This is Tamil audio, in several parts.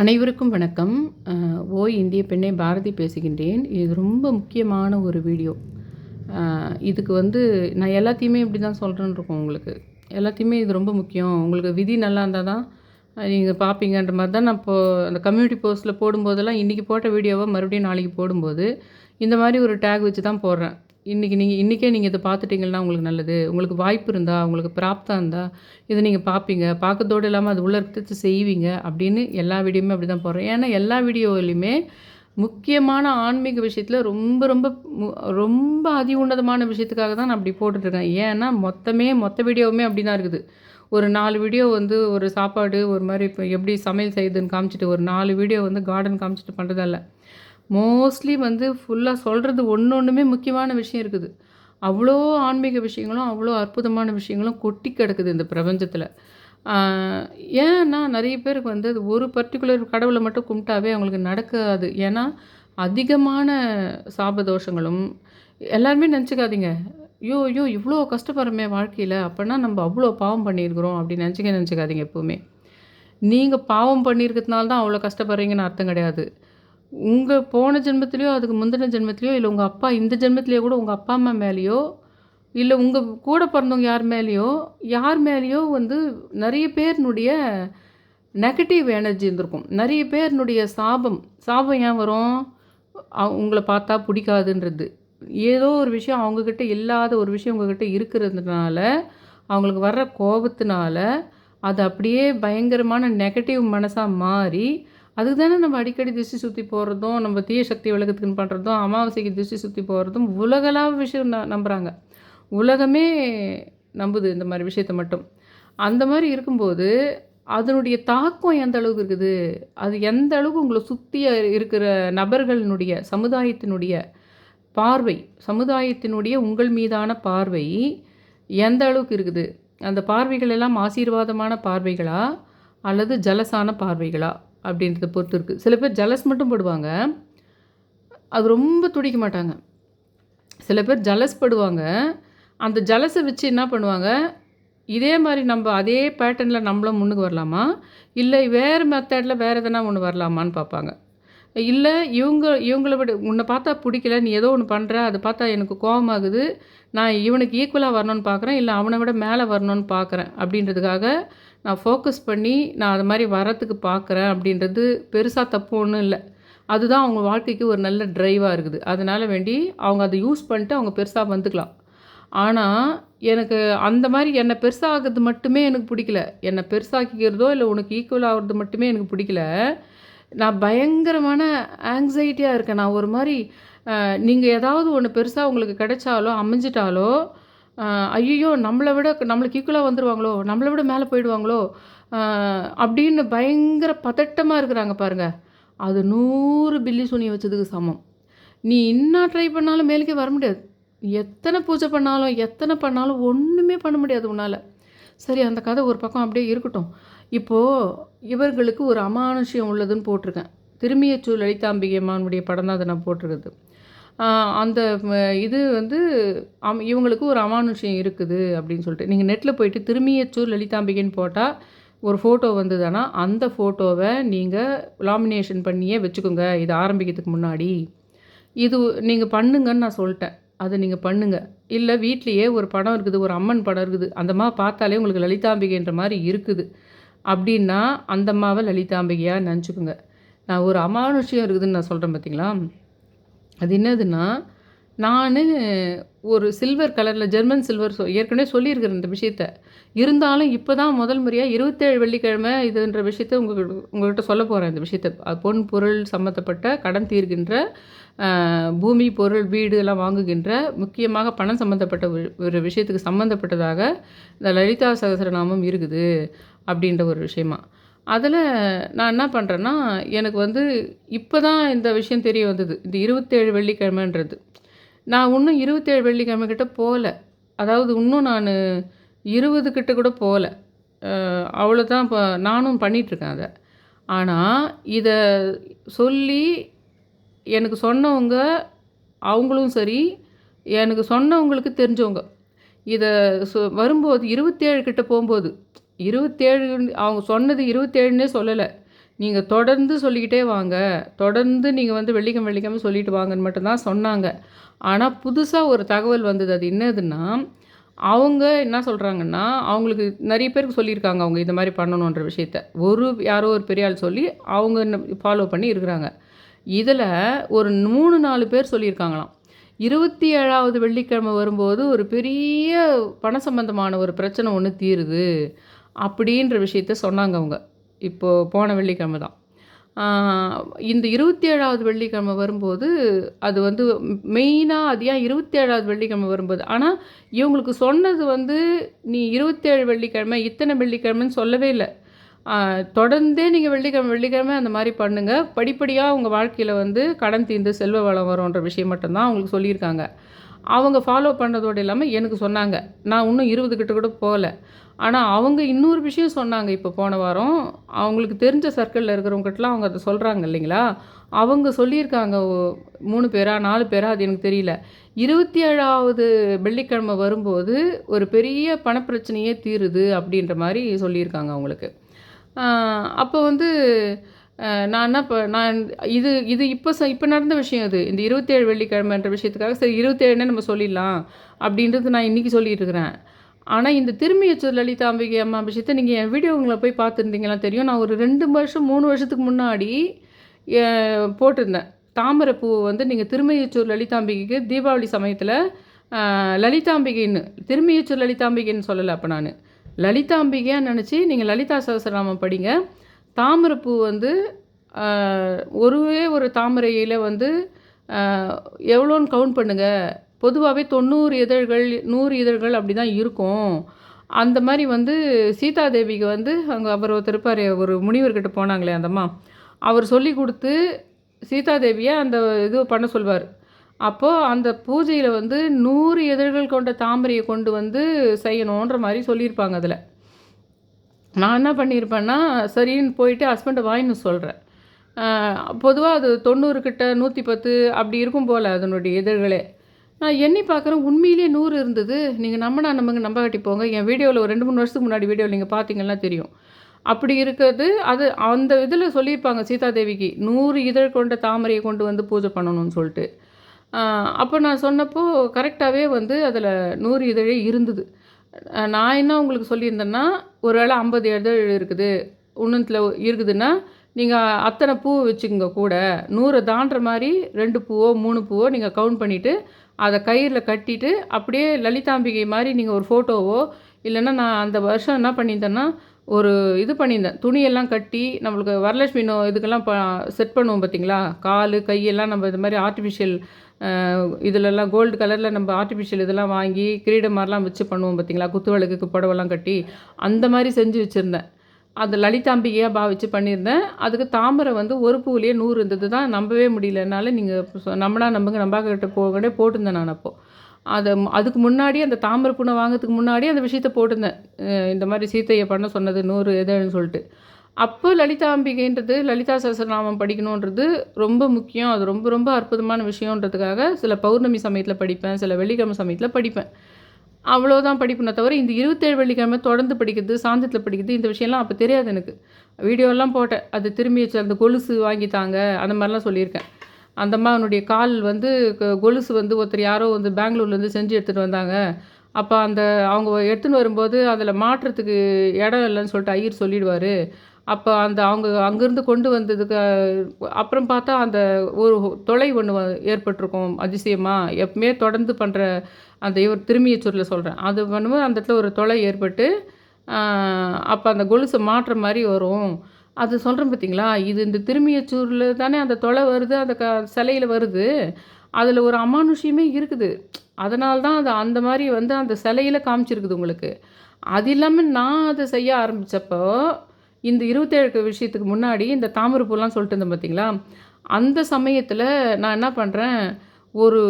அனைவருக்கும் வணக்கம். ஓய் இந்திய பெண்ணை பாரதி பேசுகின்றேன். இது ரொம்ப முக்கியமான ஒரு வீடியோ. இதுக்கு வந்து நான் எல்லாத்தையுமே இப்படி தான் சொல்கிறேன்னு இருக்கோம் உங்களுக்கு. எல்லாத்தையுமே இது ரொம்ப முக்கியம். உங்களுக்கு விதி நல்லா இருந்தால் தான் நீங்கள் பார்ப்பீங்கன்ற மாதிரி தான் நான் இப்போது அந்த கம்யூனிட்டி போஸ்ட்டில் போடும்போதெல்லாம் இன்றைக்கி போட்ட வீடியோவை மறுபடியும் நாளைக்கு போடும்போது இந்த மாதிரி ஒரு டேக் வச்சு தான் போடுறேன். இன்றைக்கி நீங்கள் இன்றைக்கே நீங்கள் இதை பார்த்துட்டீங்கன்னா உங்களுக்கு நல்லது. உங்களுக்கு வாய்ப்பு இருந்தால் உங்களுக்கு பிராப்தம் இருந்தால் இதை நீங்கள் பார்ப்பீங்க. பார்க்கறதோடு இல்லாமல் அது உள்ள இருக்கிறது செய்வீங்க அப்படின்னு எல்லா வீடியோவுமே அப்படி தான் போடுறேன். ஏன்னா எல்லா வீடியோலையுமே முக்கியமான ஆன்மீக விஷயத்தில் ரொம்ப ரொம்ப ரொம்ப அதி உன்னதமான விஷயத்துக்காக தான் நான் அப்படி போட்டுட்ருக்கேன். ஏன்னா மொத்தமே மொத்த வீடியோவுமே அப்படி தான் இருக்குது. ஒரு நாலு வீடியோ வந்து ஒரு சாப்பாடு ஒரு மாதிரி இப்போ எப்படி சமையல் செய்யுதுன்னு காமிச்சிட்டு ஒரு நாலு வீடியோ வந்து கார்டன் காமிச்சிட்டு பண்ணுறதில்ல மோஸ்ட்லி வந்து ஃபுல்லாக சொல்கிறது ஒன்று ஒன்றுமே முக்கியமான விஷயம் இருக்குது. அவ்வளோ ஆன்மீக விஷயங்களும் அவ்வளோ அற்புதமான விஷயங்களும் கொட்டி கிடக்குது இந்த பிரபஞ்சத்தில். ஏன்னா நிறைய பேருக்கு வந்து அது ஒரு பர்டிகுலர் கடவுளை மட்டும் கும்பிட்டாவே அவங்களுக்கு நடக்காது. ஏன்னா அதிகமான சாபதோஷங்களும் எல்லாருமே நினச்சிக்காதீங்க. ஐயோ ஐயோ இவ்வளோ கஷ்டப்படுறோமே வாழ்க்கையில் அப்படின்னா நம்ம அவ்வளோ பாவம் பண்ணியிருக்கிறோம் அப்படின்னு நினச்சிக்க நினச்சிக்காதீங்க எப்போவுமே. நீங்கள் பாவம் பண்ணியிருக்கிறதுனால தான் அவ்வளோ கஷ்டப்படுறீங்கன்னு அர்த்தம் கிடையாது. உங்கள் போன ஜென்மத்திலையோ அதுக்கு முந்தின ஜென்மத்திலையோ இல்லை உங்கள் அப்பா இந்த ஜென்மத்திலேயோ கூட உங்கள் அப்பா அம்மா மேலேயோ இல்லை உங்கள் கூட பிறந்தவங்க யார் மேலேயோ யார் மேலேயோ வந்து நிறைய பேர்னுடைய நெகட்டிவ் எனர்ஜி இருந்திருக்கும். நிறைய பேர்னுடைய சாபம் சாபம் ஏன் வரும்? அவ- உங்களை பார்த்தா பிடிக்காதுன்றது. ஏதோ ஒரு விஷயம் அவங்கக்கிட்ட இல்லாத ஒரு விஷயம் உங்ககிட்ட இருக்கிறதுனால அவங்களுக்கு வர்ற கோபத்தினால அது அப்படியே பயங்கரமான நெகட்டிவ் மனசாக மாறி அதுக்கு தானே நம்ம அடிக்கடி திருஷ்டி சுற்றி போகிறதும் நம்ம தீய சக்தி விளக்கத்துக்குன்னு பண்ணுறதும் அமாவாசைக்கு திருஷ்டி சுற்றி போகிறதும் உலகளாவ விஷயம் ந நம்புகிறாங்க உலகமே நம்புது இந்த மாதிரி விஷயத்த மட்டும். அந்த மாதிரி இருக்கும்போது அதனுடைய தாக்கம் எந்த அளவுக்கு இருக்குது? அது எந்த அளவுக்கு உங்களை சுற்றி இருக்கிற நபர்களினுடைய சமுதாயத்தினுடைய பார்வை சமுதாயத்தினுடைய உங்கள் மீதான பார்வை எந்த அளவுக்கு இருக்குது? அந்த பார்வைகள் எல்லாம் ஆசீர்வாதமான பார்வைகளா அல்லது ஜலசான பார்வைகளா? அப்படின்றத பொறுத்து இருக்குது சில பேர் ஜலஸ் மட்டும் படுவாங்க. அது ரொம்ப துடிக்க மாட்டாங்க. சில பேர் ஜலஸ் படுவாங்க. அந்த ஜலஸை வச்சு என்ன பண்ணுவாங்க? இதே மாதிரி நம்ம அதே பேட்டர்னில் நம்மளும் முன்னுக்கு வரலாமா? இல்லை வேறு மெத்தடில் வேறு எதனா ஒன்று வரலாமான்னு பார்ப்பாங்க. இல்லை இவங்க இவங்கள விட உன்னை பார்த்தா பிடிக்கல நீ ஏதோ ஒன்று பண்ணுற அதை பார்த்தா எனக்கு கோபமாகுது நான் இவனுக்கு ஈக்குவலாக வரணும்னு பார்க்குறேன் இல்லை அவனை விட மேலே வரணும்னு பார்க்குறேன் அப்படின்றதுக்காக நான் ஃபோக்கஸ் பண்ணி நான் அது மாதிரி வரத்துக்கு பார்க்குறேன் அப்படின்றது பெருசாக தப்பு ஒன்றும் இல்லை. அதுதான் அவங்க வாழ்க்கைக்கு ஒரு நல்ல ட்ரைவாக இருக்குது. அதனால் வேண்டி அவங்க அதை யூஸ் பண்ணிட்டு அவங்க பெருசாக வந்துக்கலாம். ஆனால் எனக்கு அந்த மாதிரி என்னை பெருசாகிறது மட்டுமே எனக்கு பிடிக்கல. என்னை பெருசாக்கிக்கிறதோ இல்லை உனக்கு ஈக்குவல் ஆகிறது மட்டுமே எனக்கு பிடிக்கல. நான் பயங்கரமான ஆங்ஸைட்டியாக இருக்கேன். நான் ஒரு மாதிரி நீங்கள் ஏதாவது ஒன்று பெருசாக உங்களுக்கு கிடைச்சாலோ அமைஞ்சிட்டாலோ ஐயோ நம்மளை விட நம்மளுக்கு ஈக்குவலாக வந்துடுவாங்களோ நம்மளை விட மேலே போயிடுவாங்களோ அப்படின்னு பயங்கர பதட்டமாக இருக்கிறாங்க பாருங்கள் அது நூறு பில்லி சுனியை வச்சதுக்கு சமம். நீ இன்னும் ட்ரை பண்ணாலும் மேலுக்கே வர முடியாது. எத்தனை பூஜை பண்ணாலும் எத்தனை பண்ணாலும் ஒன்றுமே பண்ண முடியாது உன்னால். சரி அந்த கதை ஒரு பக்கம் அப்படியே இருக்கட்டும். இப்போது இவர்களுக்கு ஒரு அமானுஷ்யம் உள்ளதுன்னு போட்டிருக்கேன். திருமியச்சூ லலிதாம்பிகை அம்மானுடைய படம் தான் அதை நான் போட்டிருக்குது அந்த இது வந்து அம் இவங்களுக்கு ஒரு அமானுஷ்யம் இருக்குது அப்படின்னு சொல்லிட்டு. நீங்கள் நெட்டில் போயிட்டு திருமியச்சூர் லலிதாம்பிகைன்னு போட்டால் ஒரு ஃபோட்டோ வந்ததுன்னா அந்த ஃபோட்டோவை நீங்கள் லாமினேஷன் பண்ணியே வச்சுக்கோங்க. இது ஆரம்பிக்கிறதுக்கு முன்னாடி. இது நீங்கள் பண்ணுங்கன்னு நான் சொல்லிட்டேன். அதை நீங்கள் பண்ணுங்கள் இல்லை வீட்லேயே ஒரு படம் இருக்குது ஒரு அம்மன் படம் இருக்குது. அந்த பார்த்தாலே உங்களுக்கு லலிதாம்பிகைன்ற மாதிரி இருக்குது. அப்படின்னா அந்த அம்மாவை லலிதாம்பிகையாக நினச்சிக்கோங்க. நான் ஒரு அமானுஷ்யம் இருக்குதுன்னு நான் சொல்கிறேன் பார்த்தீங்களா அது என்னதுன்னா நான் ஒரு சில்வர் கலரில் ஜெர்மன் சில்வர் சொ ஏற்கனவே சொல்லியிருக்கிறேன் இந்த விஷயத்த. இருந்தாலும் இப்போ தான் முதல் முறையாக இருபத்தேழு வெள்ளிக்கிழமை இதுன்ற விஷயத்த உங்கள் உங்கள்கிட்ட சொல்ல போகிறேன் இந்த விஷயத்த. பொன் பொருள் சம்மந்தப்பட்ட கடன் தீர்க்கின்ற பூமி பொருள் வீடு எல்லாம் வாங்குகின்ற முக்கியமாக பணம் சம்மந்தப்பட்ட ஒரு- ஒரு விஷயத்துக்கு சம்மந்தப்பட்டதாக இந்த லலிதா சகசரநாமம் இருக்குது அப்படின்ற ஒரு விஷயமா. அதில் நான் என்ன பண்ணுறேன்னா எனக்கு வந்து இப்போ தான் இந்த விஷயம் தெரிய வந்தது. இந்த இருபத்தேழு வெள்ளிக்கிழமைன்றது. நான் இன்னும் இருபத்தேழு வெள்ளிக்கிழமை கிட்ட போகல அதாவது இன்னும் நான் இருபது கிட்ட கூட போகல அவ்வளோதான் இப்போ நானும் பண்ணிகிட்ருக்கேன் அதை. ஆனால் இதை சொல்லி எனக்கு சொன்னவங்க அவங்களும் சரி எனக்கு சொன்னவங்களுக்கு தெரிஞ்சவங்க. இதை சொ வரும்போது இருபத்தேழு கிட்ட போகும்போது இருபத்தேழு அவங்க சொன்னது இருபத்தேழுன்னே சொல்லலை. நீங்கள் தொடர்ந்து சொல்லிக்கிட்டே வாங்க. தொடர்ந்து நீங்கள் வந்து வெள்ளிக்கிழமை வெள்ளிக்கிழமை சொல்லிட்டு வாங்கன்னு மட்டும்தான் சொன்னாங்க. ஆனால் புதுசாக ஒரு தகவல் வந்தது. அது என்னதுன்னா அவங்க என்ன சொல்கிறாங்கன்னா அவங்களுக்கு நிறைய பேருக்கு சொல்லியிருக்காங்க அவங்க இந்த மாதிரி பண்ணணுன்ற விஷயத்த. ஒரு யாரோ ஒரு பெரிய ஆள் சொல்லி அவங்க ஃபாலோ பண்ணி இருக்கிறாங்க. இதில் ஒரு மூணு நாலு பேர் சொல்லியிருக்காங்களாம். இருபத்தி ஏழாவது வெள்ளிக்கிழமை வரும்போது ஒரு பெரிய பண சம்பந்தமான ஒரு பிரச்சனை ஒன்று தீருது. அப்படின்ற விஷயத்த சொன்னாங்க அவங்க. இப்போது போன வெள்ளிக்கிழமை தான். இந்த இருபத்தி ஏழாவது வெள்ளிக்கிழமை வரும்போது அது வந்து மெயினாக அது ஏன் இருபத்தி ஏழாவது வெள்ளிக்கிழமை வரும்போது? ஆனால் இவங்களுக்கு சொன்னது வந்து நீ இருபத்தேழு வெள்ளிக்கிழமை இத்தனை வெள்ளிக்கிழமைன்னு சொல்லவே இல்லை. தொடர்ந்தே நீங்கள் வெள்ளிக்கிழமை வெள்ளிக்கிழமை அந்த மாதிரி பண்ணுங்கள் படிப்படியாக உங்கள் வாழ்க்கையில் வந்து கடன் தீர்ந்து செல்வ வளம் வரும்ன்ற விஷயம் மட்டும்தான் அவங்களுக்கு சொல்லியிருக்காங்க. அவங்க ஃபாலோ பண்ணுறதோடு இல்லாமல் எனக்கு சொன்னாங்க. நான் இன்னும் இருபது கிட்ட கூட போகல. ஆனால் அவங்க இன்னொரு விஷயம் சொன்னாங்க இப்போ போன வாரம். அவங்களுக்கு தெரிஞ்ச சர்க்கிளில் இருக்கிறவங்ககிட்டலாம் அவங்க அதை சொல்கிறாங்க இல்லைங்களா? அவங்க சொல்லியிருக்காங்க மூணு பேரா நாலு பேரா அது எனக்கு தெரியல. இருபத்தி ஏழாவது வெள்ளிக்கிழமை வரும்போது ஒரு பெரிய பணப்பிரச்சனையே தீருது அப்படின்ற மாதிரி சொல்லியிருக்காங்க அவங்களுக்கு. அப்போ வந்து நான் என்ன இப்போ நான் இது இது இப்போ ச இப்போ நடந்த விஷயம் அது. இந்த இருபத்தேழு வெள்ளிக்கிழமைன்ற விஷயத்துக்காக சரி இருபத்தேழுன்னு நம்ம சொல்லிடலாம் அப்படின்றது நான் இன்றைக்கி சொல்லிட்டு இருக்கிறேன். ஆனால் இந்த திரும்பிய லலிதா அம்பிகை அம்மா விஷயத்தை நீங்கள் என் வீடியோங்களை போய் பார்த்துருந்தீங்களா தெரியும். நான் ஒரு ரெண்டு வருஷம் மூணு வருஷத்துக்கு முன்னாடி போட்டிருந்தேன். தாமரைப்பூ வந்து நீங்கள் திருமையச்சூர் லலிதாம்பிகைக்கு தீபாவளி சமயத்தில் லலிதாம்பிகைன்னு திருமையச்சூர் லலிதாம்பிகைன்னு சொல்லலை அப்போ நான். லலிதாம்பிகைன்னு நினச்சி நீங்கள் லலிதா சகசரநாமம் படிங்க. தாமரைப்பூ வந்து ஒருவே ஒரு தாமரையில் வந்து எவ்வளோன்னு கவுண்ட் பண்ணுங்கள் பொதுவாகவே தொண்ணூறு இதழ்கள் நூறு இதழ்கள் அப்படி தான் இருக்கும். அந்த மாதிரி வந்து சீதாதேவிக்கு வந்து அங்கே அவர் திருப்பார் ஒரு முனிவர்கிட்ட போனாங்களே அந்தம்மா அவர் சொல்லி கொடுத்து சீதாதேவியை அந்த இது பண்ண சொல்வார். அப்போது அந்த பூஜையில் வந்து நூறு இதழ்கள் கொண்ட தாமரையை கொண்டு வந்து செய்யணுன்ற மாதிரி சொல்லியிருப்பாங்க அதில். நான் என்ன பண்ணியிருப்பேன்னா சரின்னு போயிட்டு ஹஸ்பண்டை வாங்கின்னு சொல்கிறேன் பொதுவாக அது தொண்ணூறு கிட்ட நூற்றி பத்து அப்படி இருக்கும் போல் அதனுடைய இதழ்களே. நான் எண்ணி பார்க்குறேன் உண்மையிலேயே நூறு இருந்தது. நீங்கள் நம்பினா நம்பங்க நம்ப கட்டி போங்க. என் வீடியோவில் ஒரு ரெண்டு மூணு வருஷத்துக்கு முன்னாடி வீடியோவில் நீங்கள் பார்த்தீங்கன்னா தெரியும். அப்படி இருக்கிறது அது அந்த இதில் சொல்லியிருப்பாங்க சீதாதேவிக்கு நூறு இதழ் கொண்ட தாமரையை கொண்டு வந்து பூஜை பண்ணணும்னு சொல்லிட்டு. அப்போ நான் சொன்னப்போ கரெக்டாகவே வந்து அதில் நூறு இதழே இருந்தது. நான் என்ன உங்களுக்கு சொல்லியிருந்தேன்னா ஒரு வேளை ஐம்பது இதழ் இருக்குது ஒன்றுத்தில் இருக்குதுன்னா நீங்கள் அத்தனை பூ வச்சுக்கோங்க கூட. நூறை தாண்டுற மாதிரி ரெண்டு பூவோ மூணு பூவோ நீங்கள் கவுண்ட் பண்ணிவிட்டு அதை கயிறில் கட்டிட்டு அப்படியே லலிதாம்பிகை மாதிரி நீங்கள் ஒரு ஃபோட்டோவோ இல்லைன்னா நான் அந்த வருஷம் என்ன பண்ணியிருந்தேன்னா ஒரு இது பண்ணியிருந்தேன். துணியெல்லாம் கட்டி நம்மளுக்கு வரலட்சுமி நோ இதுக்கெல்லாம் ப செட் பண்ணுவோம் பார்த்தீங்களா? கால் கையெல்லாம் நம்ம இது மாதிரி ஆர்டிஃபிஷியல் இதிலெல்லாம் கோல்டு கலரில் நம்ம ஆர்டிஃபிஷியல் இதெல்லாம் வாங்கி கிரீடம் மாதிரிலாம் வச்சு பண்ணுவோம் பார்த்தீங்களா? குத்து புடவெல்லாம் கட்டி அந்த மாதிரி செஞ்சு வச்சுருந்தேன். அது லலிதாம்பிகையாக பாவிச்சு பண்ணியிருந்தேன். அதுக்கு தாமரை வந்து ஒரு பூவிலேயே நூறு இருந்தது தான். நம்பவே முடியலனால நீங்கள் நம்மளா நம்புங்க நம்பாக்கிட்ட போகிட்டே போட்டிருந்தேன் நான் அப்போது அதை அதுக்கு முன்னாடி அந்த தாமரை பூனை வாங்கிறதுக்கு முன்னாடி அந்த விஷயத்தை போட்டிருந்தேன். இந்த மாதிரி சீத்தையை பண்ண சொன்னது நூறு எதுன்னு சொல்லிட்டு. அப்போ லலிதாம்பிகைன்றது லலிதா சகசரநாமம் படிக்கணுன்றது ரொம்ப முக்கியம். அது ரொம்ப ரொம்ப அற்புதமான விஷயன்றதுக்காக சில பௌர்ணமி சமயத்தில் படிப்பேன் சில வெள்ளிக்கிழமை சமயத்தில் படிப்பேன். அவ்வளோதான் படிப்புனே தவிர இந்த இருபத்தேழு வெள்ளிக்கிழமை தொடர்ந்து படிக்கிறது சாந்தத்தில் படிக்கிறது இந்த விஷயம்லாம் அப்போ தெரியாது எனக்கு. வீடியோலாம் போட்டேன். அது திரும்பி வச்சு அந்த கொலுசு வாங்கித்தாங்க. அந்த மாதிரிலாம் சொல்லியிருக்கேன். அந்த அம்மாவனுடைய கால் வந்து கொலுசு வந்து ஒருத்தர் யாரோ வந்து பெங்களூர்லேருந்து செஞ்சு எடுத்துகிட்டு வந்தாங்க. அப்போ அந்த அவங்க எடுத்துன்னு வரும்போது அதில் மாற்றுறதுக்கு இடம் இல்லைன்னு சொல்லிட்டு ஐயர் சொல்லிடுவார். அப்போ அந்த அவங்க அங்கேருந்து கொண்டு வந்ததுக்கு அப்புறம் பார்த்தா அந்த ஒரு தொலை ஒன்று ஏற்பட்டிருக்கும் அதிசயமாக எப்பவுமே தொடர்ந்து பண்ணுற அந்த இவர் திரும்பியச்சூரில் சொல்கிறேன் அது பண்ணும்போது அந்த இடத்துல ஒரு தொலை ஏற்பட்டு அப்போ அந்த கொலுசை மாற்ற மாதிரி வரும். அது சொல்கிறேன் பார்த்தீங்களா இது இந்த திரும்பியச்சூரில் தானே அந்த தொலை வருது அந்த க சிலையில் வருது. அதில் ஒரு அமானுஷியமே இருக்குது. அதனால தான் அது அந்த மாதிரி வந்து அந்த சிலையில் காமிச்சிருக்குது உங்களுக்கு. அது இல்லாமல் நான் அதை செய்ய ஆரம்பித்தப்போ இந்த இருபத்தேழு விஷயத்துக்கு முன்னாடி இந்த தாமரைப்பூலாம் சொல்லிட்டு இருந்தேன் பார்த்தீங்களா அந்த சமயத்தில் நான் என்ன பண்ணுறேன் ஒரு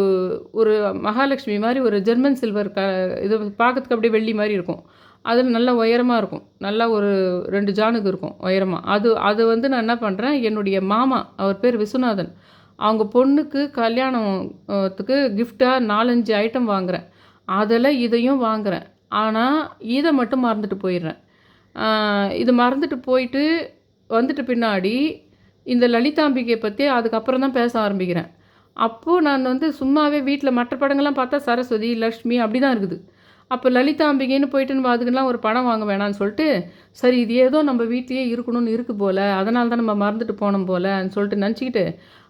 ஒரு மகாலட்சுமி மாதிரி ஒரு ஜெர்மன் சில்வர் க இது பார்க்கறதுக்கு அப்படியே வெள்ளி மாதிரி இருக்கும். அதில் நல்லா உயரமாக இருக்கும். நல்லா ஒரு ரெண்டு ஜானுக்கு இருக்கும் உயரமாக அது அது வந்து நான் என்ன பண்ணுறேன் என்னுடைய மாமா அவர் பேர் விஸ்வநாதன். அவங்க பொண்ணுக்கு கல்யாணத்துக்கு கிஃப்டாக நாலஞ்சு ஐட்டம் வாங்குகிறேன் அதில் இதையும் வாங்குகிறேன் ஆனால் இதை மட்டும் மறந்துட்டு போயிடுறேன். இது மறந்துட்டு போயிட்டு வந்துட்டு பின்னாடி இந்த லலிதாம்பிகை பற்றி அதுக்கப்புறம் தான் பேச ஆரம்பிக்கிறேன். அப்போது நான் வந்து சும்மாவே வீட்டில் மற்ற படங்கள்லாம் பார்த்தா சரஸ்வதி லக்ஷ்மி அப்படி தான் இருக்குது. அப்போ லலிதாம்பிகைன்னு போயிட்டு நம்ம அதுக்கெல்லாம் ஒரு படம் வாங்க வேணாம்னு சொல்லிட்டு சரி இது ஏதோ நம்ம வீட்லேயே இருக்கணும்னு இருக்கு போல் அதனால தான் நம்ம மறந்துட்டு போனோம் போலன்னு சொல்லிட்டு நினச்சிக்கிட்டு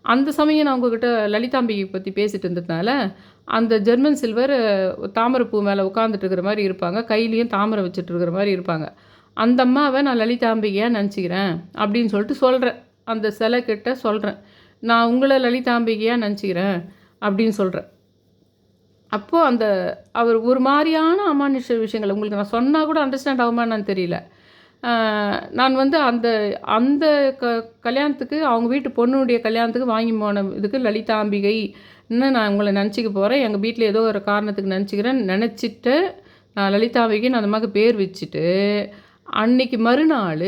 அந்த சமயம் நான் உங்ககிட்ட லலிதாம்பிகை பற்றி பேசிட்டு இருந்ததுனால அந்த ஜெர்மன் சில்வர் தாமரைப்பூ மேலே உட்காந்துட்டு இருக்கிற மாதிரி இருப்பாங்க. கையிலையும் தாமரை வச்சுட்டு இருக்கிற மாதிரி இருப்பாங்க. அந்த அம்மாவை நான் லலிதாம்பிகையாக நினச்சிக்கிறேன் அப்படின்னு சொல்லிட்டு சொல்கிறேன் அந்த சிலை கிட்ட சொல்கிறேன் நான் உங்களை லலிதாம்பிகையாக நினச்சிக்கிறேன் அப்படின்னு சொல்கிறேன் அப்போது அந்த அவர் ஒரு மாதிரியான அமானுஷ விஷயங்கள் உங்களுக்கு நான் சொன்னால் கூட அண்டர்ஸ்டாண்ட் ஆகுமான்னு தெரியல. நான் வந்து அந்த அந்த க கல்யாணத்துக்கு அவங்க வீட்டு பொண்ணுடைய கல்யாணத்துக்கு வாங்கி போன இதுக்கு லலிதாம்பிகை இன்னும் நான் உங்களை நினச்சிக்க போகிறேன் எங்கள் வீட்டில் ஏதோ ஒரு காரணத்துக்கு நினச்சிக்கிறேன். நினச்சிட்டு நான் லலிதாம்பிகை அந்த மாதிரி பேர் வச்சுட்டு அன்னைக்கு மறுநாள்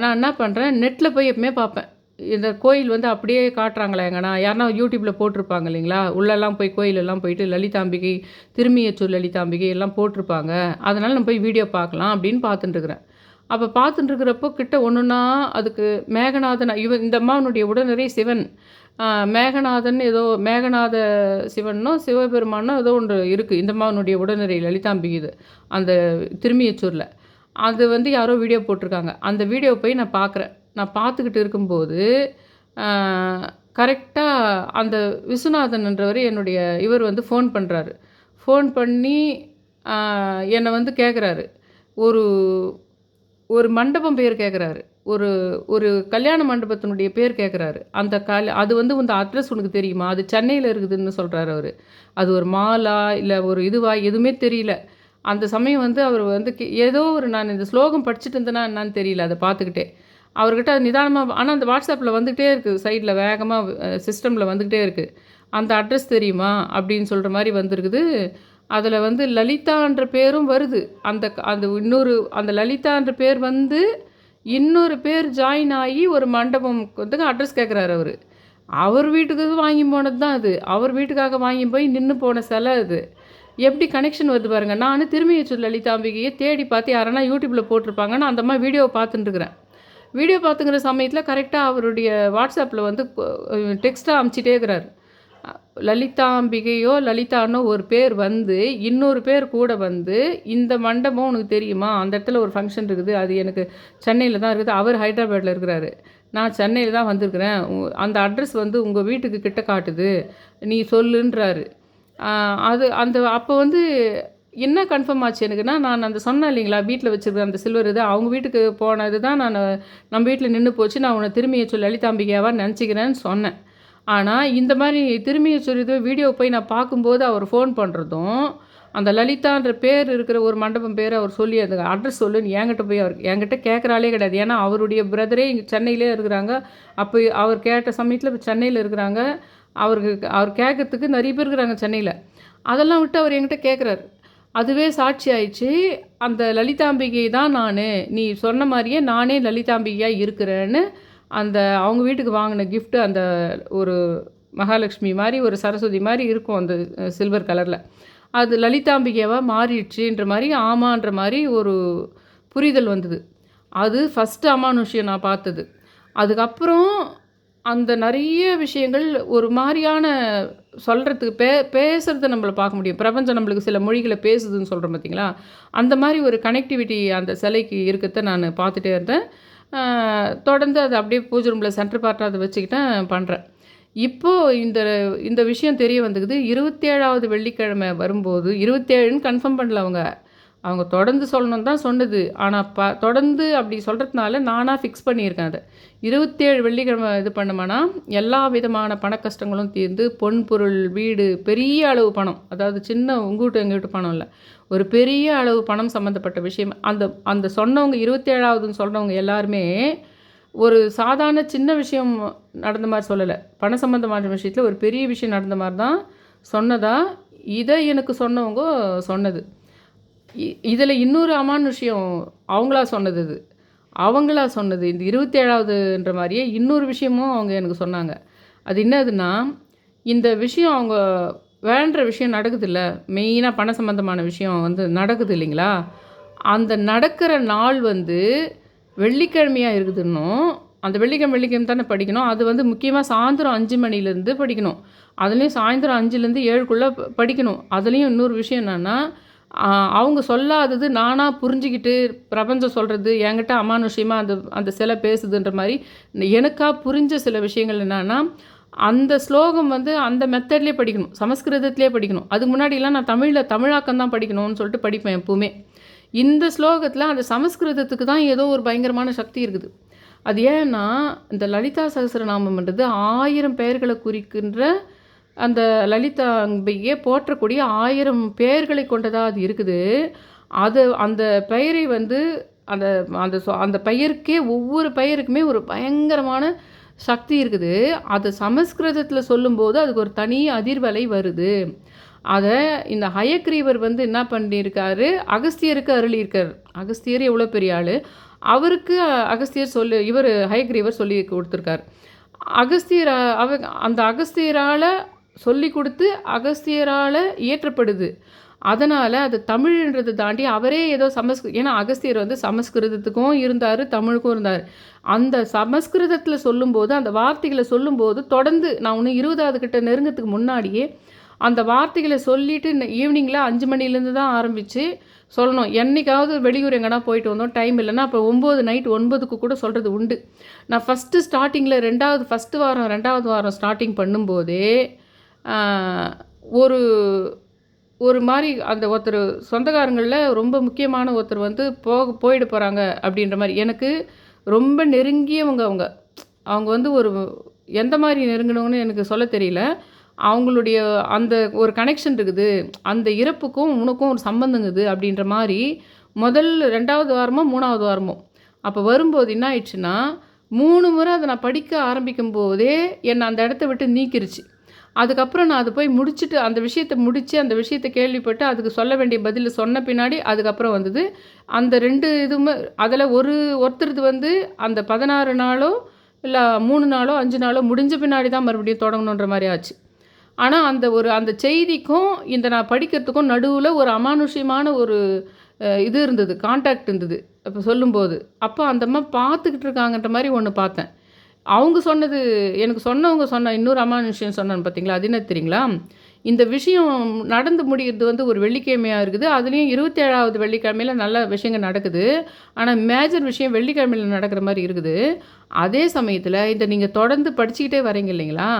நான் என்ன பண்ணுறேன் நெட்டில் போய் எப்பவுமே பார்ப்பேன். இந்த கோயில் வந்து அப்படியே காட்டுறாங்களா எங்கன்னா யாருன்னா யூடியூப்பில் போட்டிருப்பாங்க இல்லைங்களா? உள்ளெல்லாம் போய் கோயிலெல்லாம் போயிட்டு லலிதாம்பிகை திருமியச்சூர் லலிதாம்பிகை எல்லாம் போட்டிருப்பாங்க. அதனால் நம்ம போய் வீடியோ பார்க்கலாம் அப்படின்னு பார்த்துட்டுருக்குறேன் அப்போ பார்த்துட்டுருக்கிறப்போ கிட்ட ஒன்றுனா அதுக்கு மேகநாதன் இவன் இந்த அம்மாவனுடைய உடனே சிவன். மேகநாதன் ஏதோ மேகநாத சிவனோ சிவபெருமானோ ஏதோ ஒன்று இருக்குது இந்த அம்மாவனுடைய உடனே லலிதாம்பிகை இது. அந்த திருமியச்சூரில் அது வந்து யாரோ வீடியோ போட்டிருக்காங்க. அந்த வீடியோ போய் நான் பார்க்குறேன் நான் பார்த்துக்கிட்டு இருக்கும்போது கரெக்டாக அந்த விஸ்வநாதன்ன்றவர் என்னுடைய இவர் வந்து ஃபோன் பண்ணுறாரு ஃபோன் பண்ணி என்னை வந்து கேட்குறாரு ஒரு ஒரு மண்டபம் பேர் கேட்குறாரு ஒரு ஒரு கல்யாண மண்டபத்தினுடைய பேர் கேட்குறாரு அந்த கல் அது வந்து இந்த அட்ரஸ் உனக்கு தெரியுமா? அது சென்னையில் இருக்குதுன்னு சொல்கிறாரு அவர். அது ஒரு மாலா இல்லை ஒரு இதுவா எதுவுமே தெரியல. அந்த சமயம் வந்து அவர் வந்து ஏதோ ஒரு நான் இந்த ஸ்லோகம் படிச்சுட்டு இருந்தேனா என்னான்னு தெரியல அதை பார்த்துக்கிட்டே. அவர்கிட்ட அது நிதானமாக ஆனால் அந்த வாட்ஸ்அப்பில் வந்துகிட்டே இருக்குது சைடில் வேகமாக சிஸ்டமில் வந்துக்கிட்டே இருக்குது அந்த அட்ரஸ் தெரியுமா? அப்படின்னு சொல்கிற மாதிரி வந்திருக்குது. அதில் வந்து லலிதான்ற பேரும் வருது. அந்த க- அந்த இன்னொரு அந்த லலிதான்ற பேர் வந்து இன்னொரு பேர் ஜாயின் ஆகி ஒரு மண்டபம் வந்து அட்ரஸ் கேட்குறாரு அவர். அவர் வீட்டுக்கு வாங்கி போனது தான் அது. அவர் வீட்டுக்காக வாங்கி போய் நின்று போன சிலை அது. எப்படி கனெக்ஷன் வருது பாருங்கள் நான் திரும்பியச்சூர் லலிதாம்பிகையை தேடி பார்த்து யாரெல்லாம் யூடியூப்பில் போட்டிருப்பாங்க. நான் அந்த மாதிரி வீடியோ பார்த்துட்டுருக்குறேன் வீடியோ பார்த்துக்கிற சமயத்தில் கரெக்டாக அவருடைய வாட்ஸ்அப்பில் வந்து டெக்ஸ்ட்டாக அமுச்சிட்டே இருக்கிறார். லலிதாம்பிகையோ லலிதானோ ஒரு பேர் வந்து இன்னொரு பேர் கூட வந்து இந்த மண்டபம் உனக்கு தெரியுமா? அந்த இடத்துல ஒரு ஃபங்க்ஷன் இருக்குது. அது எனக்கு சென்னையில் தான் இருக்குது. அவர் ஹைதராபாத்தில் இருக்கிறாரு. நான் சென்னையில் தான் வந்திருக்கிறேன். அந்த அட்ரஸ் வந்து உங்கள் வீட்டுக்கு கிட்ட காட்டுது. நீ சொல்லுன்றாரு. அது அந்த அப்போ வந்து என்ன கன்ஃபார்ம் ஆச்சு எனக்குன்னா நான் அந்த சொன்னேன் இல்லைங்களா வீட்டில் வச்சுருக்க அந்த சில்வர் இது அவங்க வீட்டுக்கு போனது தான் நான் நம்ம வீட்டில் நின்று போச்சு நான் உன்னை திரும்பிய சொல்லி லலிதாம்பிகையாவாக நினச்சிக்கிறேன்னு சொன்னேன். ஆனால் இந்த மாதிரி திரும்பிய சொல்லி வீடியோ போய் நான் பார்க்கும்போது அவர் ஃபோன் பண்ணுறதும் அந்த லலிதான்ற பேர் இருக்கிற ஒரு மண்டபம் பேர் அவர் சொல்லி அந்த அட்ரஸ் சொல்லுன்னு என்கிட்ட போய் அவர் என்கிட்ட கேட்குறாலே கிடையாது. ஏன்னா அவருடைய பிரதரே இங்கே சென்னையிலே இருக்கிறாங்க. அப்போ அவர் கேட்ட சமயத்தில் இப்போ சென்னையில் இருக்கிறாங்க. அவருக்கு அவர் கேட்கறதுக்கு நிறைய பேர் இருக்கிறாங்க சென்னையில். அதெல்லாம் விட்டு அவர் என்கிட்ட கேட்குறாரு. அதுவே சாட்சி ஆயிடுச்சு. அந்த லலிதாம்பிகை தான் நான். நீ சொன்ன மாதிரியே நானே லலிதாம்பிகையாக இருக்கிறேன்னு அந்த அவங்க வீட்டுக்கு வாங்கின கிஃப்ட்டு அந்த ஒரு மகாலட்சுமி மாதிரி ஒரு சரஸ்வதி மாதிரி இருக்கும் அந்த சில்வர் கலரில் அது லலிதாம்பிகையாவாக மாறிடுச்சுன்ற மாதிரி ஆமான்ற மாதிரி ஒரு புரிதல் வந்தது. அது ஃபஸ்ட்டு அமானுஷ்யம் நான் பார்த்தது. அதுக்கப்புறம் அந்த நிறைய விஷயங்கள் ஒரு மாதிரியான சொல்கிறதுக்கு பே பேசுகிறத நம்மளை பார்க்க முடியும். பிரபஞ்சம் நம்மளுக்கு சில மொழிகளை பேசுதுன்னு சொல்கிறோம் பார்த்தீங்களா அந்த மாதிரி ஒரு கனெக்டிவிட்டி அந்த சிலைக்கு இருக்கிறத நான் பார்த்துட்டே இருந்தேன். தொடர்ந்து அதை அப்படியே பூஜை ரூமில் சென்டர் பார்ட்டாக அதை வச்சுக்கிட்டேன் பண்ணுறேன் இப்போது இந்த இந்த விஷயம் தெரிய வந்துக்குது இருபத்தேழாவது வெள்ளிக்கிழமை வரும்போது இருபத்தேழுன்னு கன்ஃபார்ம் பண்ணல அவங்க. அவங்க தொடர்ந்து சொல்லணும் தான் சொன்னது. ஆனால் ப தொடர்ந்து அப்படி சொல்கிறதுனால நானாக ஃபிக்ஸ் பண்ணியிருக்கேன் அதை. இருபத்தேழு வெள்ளிக்கிழமை இது பண்ணோம்னா எல்லா விதமான பண கஷ்டங்களும் தீர்ந்து பொன் பொருள் வீடு பெரிய அளவு பணம் அதாவது சின்ன உங்கூட்டு வீட்டு பணம் இல்லை ஒரு பெரிய அளவு பணம் சம்மந்தப்பட்ட விஷயம். அந்த அந்த சொன்னவங்க இருபத்தேழாவதுன்னு சொன்னவங்க எல்லாருமே ஒரு சாதாரண சின்ன விஷயம் நடந்த மாதிரி சொல்லலை. பண சம்மந்தமான விஷயத்தில் ஒரு பெரிய விஷயம் நடந்த மாதிரி தான் சொன்னதாக இதை எனக்கு சொன்னவங்க சொன்னது. இதில் இன்னொரு அமான் விஷயம் அவங்களா சொன்னது இது. அவங்களா சொன்னது இந்த இருபத்தேழாவதுன்ற மாதிரியே இன்னொரு விஷயமும் அவங்க எனக்கு சொன்னாங்க. அது என்னதுன்னா இந்த விஷயம் அவங்க வேண்ட விஷயம் நடக்குது இல்லை மெயினாக பண சம்மந்தமான விஷயம் வந்து நடக்குது இல்லைங்களா? அந்த நடக்கிற நாள் வந்து வெள்ளிக்கிழமையாக இருக்குதுன்னும் அந்த வெள்ளிக்கிழமை வெள்ளிக்கிழமை தானே படிக்கணும் அது வந்து முக்கியமாக சாயந்தரம் அஞ்சு மணிலேருந்து படிக்கணும். அதுலேயும் சாயந்தரம் அஞ்சுலேருந்து ஏழுக்குள்ளே படிக்கணும். அதுலேயும் இன்னொரு விஷயம் என்னென்னா அவங்க சொல்லாதது நானாக புரிஞ்சுக்கிட்டு பிரபஞ்சம் சொல்கிறது என்கிட்ட அமானுஷ்யமாக அந்த அந்த சிலை பேசுதுன்ற மாதிரி எனக்காக புரிஞ்ச சில விஷயங்கள் என்னென்னா அந்த ஸ்லோகம் வந்து அந்த மெத்தட்லேயே படிக்கணும் சமஸ்கிருதத்திலே படிக்கணும். அதுக்கு முன்னாடிலாம் நான் தமிழில் தமிழாக்கம் தான் படிக்கணும்னு சொல்லிட்டு படிப்பேன் எப்போவுமே. இந்த ஸ்லோகத்தில் அந்த சமஸ்கிருதத்துக்கு தான் ஏதோ ஒரு பயங்கரமான சக்தி இருக்குது. அது ஏன்னா இந்த லலிதா சகசரநாமம்ன்றது ஆயிரம் பெயர்களை குறிக்கின்ற அந்த லலிதா அம்பிகையை போற்றக்கூடிய ஆயிரம் பெயர்களை கொண்டதாக அது இருக்குது. அது அந்த பெயரை வந்து அந்த அந்த அந்த பெயருக்கே ஒவ்வொரு பெயருக்குமே ஒரு பயங்கரமான சக்தி இருக்குது. அது சமஸ்கிருதத்தில் சொல்லும்போது அதுக்கு ஒரு தனி அதிர்வலை வருது. அதை இந்த ஹயக்ரீவர் வந்து என்ன பண்ணியிருக்காரு? அகஸ்தியருக்கு அருளியிருக்கார். அகஸ்தியர் எவ்வளோ பெரிய ஆள்? அவருக்கு அகஸ்தியர் சொல்லி இவர் ஹயக்ரீவர் சொல்லி கொடுத்துருக்கார். அகஸ்தியர் அவ அந்த அகஸ்தியரால் சொல்லி கொடுத்து அகஸ்தியரால் இயற்றப்படுது. அதனால் அது தமிழ்ன்றதை தாண்டி அவரே ஏதோ சமஸ்கிரு ஏன்னா அகஸ்தியர் வந்து சமஸ்கிருதத்துக்கும் இருந்தார் தமிழுக்கும் இருந்தார். அந்த சமஸ்கிருதத்தில் சொல்லும்போது அந்த வார்த்தைகளை சொல்லும்போது தொடர்ந்து நான் ஒன்று இருபதாவது கிட்ட நெருங்கத்துக்கு முன்னாடியே அந்த வார்த்தைகளை சொல்லிவிட்டு ஈவினிங்கில் அஞ்சு மணிலேருந்து தான் ஆரம்பித்து சொல்லணும். என்றைக்காவது வெளியூர் எங்கன்னா போயிட்டு வந்தோம் டைம் இல்லைன்னா அப்போ ஒம்பது நைட் ஒன்பதுக்கு கூட சொல்கிறது உண்டு. நான் ஃபஸ்ட்டு ஸ்டார்டிங்கில் ரெண்டாவது ஃபஸ்ட்டு வாரம் ரெண்டாவது வாரம் ஸ்டார்டிங் பண்ணும்போதே ஒரு ஒரு மாதிரி அந்த ஒருத்தர் சொந்தக்காரங்களில் ரொம்ப முக்கியமான ஒருத்தர் வந்து போக போயிட போகிறாங்க அப்படின்ற மாதிரி. எனக்கு ரொம்ப நெருங்கியவங்க அவங்க. அவங்க வந்து ஒரு எந்த மாதிரி நெருங்கினவங்கன்னு எனக்கு சொல்ல தெரியல. அவங்களுடைய அந்த ஒரு கனெக்ஷன் இருக்குது. அந்த இறப்புக்கும் உனக்கும் ஒரு சம்பந்தங்குது அப்படின்ற மாதிரி முதல் ரெண்டாவது வாரமோ மூணாவது வாரமோ. அப்போ வரும்போது என்ன ஆயிடுச்சுன்னா மூணு முறை அதை நான் படிக்க ஆரம்பிக்கும் போதே என்னை அந்த இடத்த விட்டு நீக்கிருச்சு. அதுக்கப்புறம் நான் அதை போய் முடிச்சுட்டு அந்த விஷயத்தை முடித்து அந்த விஷயத்தை கேள்விப்பட்டு அதுக்கு சொல்ல வேண்டிய பதில் சொன்ன பின்னாடி அதுக்கப்புறம் வந்தது. அந்த ரெண்டு இதுவுமே அதில் ஒரு ஒருத்தருது வந்து அந்த பதினாறு நாளோ இல்லை மூணு நாளோ அஞ்சு நாளோ முடிஞ்ச பின்னாடி தான் மறுபடியும் தொடங்கணுன்ற மாதிரி ஆச்சு. ஆனால் அந்த ஒரு அந்த செய்திக்கும் இந்த நான் படிக்கிறதுக்கும் நடுவில் ஒரு அமானுஷ்யமான ஒரு இது இருந்தது கான்டாக்ட் இருந்தது இப்போ சொல்லும்போது. அப்போ அந்த அம்மா பார்த்துக்கிட்டு இருக்காங்கன்ற மாதிரி ஒன்று பார்த்தேன். அவங்க சொன்னது எனக்கு சொன்னவங்க சொன்ன இன்னொரு அமானுஷ்யம் சொன்னான்னு பார்த்தீங்களா? அது என்ன தெரியுங்களா? இந்த விஷயம் நடந்து முடிகிறது வந்து ஒரு வெள்ளிக்கிழமையாக இருக்குது. அதுலேயும் இருபத்தேழாவது வெள்ளிக்கிழமையில் நல்ல விஷயங்கள் நடக்குது. ஆனால் மேஜர் விஷயம் வெள்ளிக்கிழமையில் நடக்கிற மாதிரி இருக்குது. அதே சமயத்தில் இந்த நீங்கள் தொடர்ந்து படிச்சுக்கிட்டே வரீங்க இல்லைங்களா?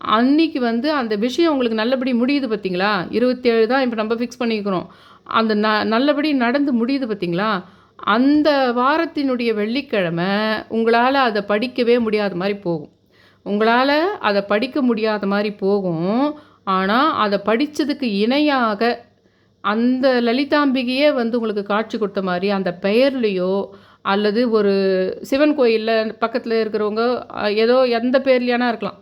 அன்னைக்கு வந்து அந்த விஷயம் உங்களுக்கு நல்லபடி முடியுது பார்த்தீங்களா? இருபத்தேழு தான் இப்போ நம்ம ஃபிக்ஸ் பண்ணிக்கிறோம். அந்த ந நல்லபடி நடந்து முடியுது பார்த்தீங்களா? அந்த வாரத்தினுடைய வெள்ளிக்கிழமை உங்களால் அதை படிக்கவே முடியாத மாதிரி போகும். உங்களால் அதை படிக்க முடியாத மாதிரி போகும். ஆனால் அதை படித்ததுக்கு இணையாக அந்த லலிதாம்பிகையே வந்து உங்களுக்கு காட்சி கொடுத்த மாதிரி அந்த பெயர்லேயோ அல்லது ஒரு சிவன் கோயிலில் பக்கத்தில் இருக்கிறவங்க ஏதோ எந்த பேர்லையானா இருக்கலாம்.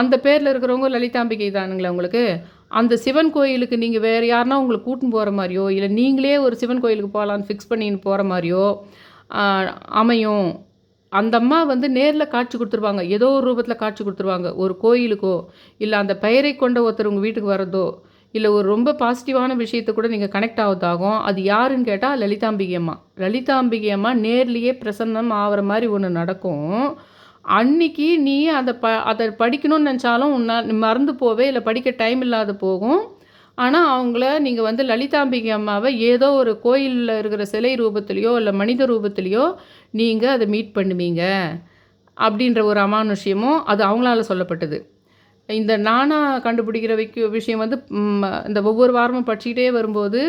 அந்த பேரில் இருக்கிறவங்க லலிதாம்பிகை தானுங்களே உங்களுக்கு. அந்த சிவன் கோயிலுக்கு நீங்கள் வேறு யாருனா உங்களுக்கு கூட்டின்னு போகிற மாதிரியோ இல்லை நீங்களே ஒரு சிவன் கோயிலுக்கு போகலான்னு ஃபிக்ஸ் பண்ணின்னு போகிற மாதிரியோ அமையும். அந்த அம்மா வந்து நேரில் காட்சி கொடுத்துருவாங்க. ஏதோ ஒரு ரூபத்தில் காட்சி கொடுத்துருவாங்க. ஒரு கோயிலுக்கோ இல்லை அந்த பெயரை கொண்ட ஒருத்தர் உங்கள் வீட்டுக்கு வர்றதோ இல்லை ஒரு ரொம்ப பாசிட்டிவான விஷயத்தை கூட நீங்கள் கனெக்ட் ஆகுதாகும் அது யாருன்னு கேட்டால் லலிதாம்பிகை அம்மா. லலிதாம்பிகை அம்மா நேர்லேயே பிரசன்னம் ஆகிற மாதிரி ஒன்று நடக்கும். அன்னைக்கு நீ அதை ப அதை படிக்கணும்னு நினச்சாலும் உன்னால் மறந்து போவே இல்லை படிக்க டைம் இல்லாத போகும். ஆனால் அவங்கள நீங்கள் வந்து லலிதாம்பிகை அம்மாவை ஏதோ ஒரு கோயிலில் இருக்கிற சிலை ரூபத்துலேயோ இல்லை மனித ரூபத்துலேயோ நீங்கள் அதை மீட் பண்ணுவீங்க. அப்படின்ற ஒரு அமானுஷ்யமும் அது அவங்களால சொல்லப்பட்டது. இந்த நானாக கண்டுபிடிக்கிற வைக்க விஷயம் வந்து இந்த ஒவ்வொரு வாரமும் படிச்சுக்கிட்டே வரும்போது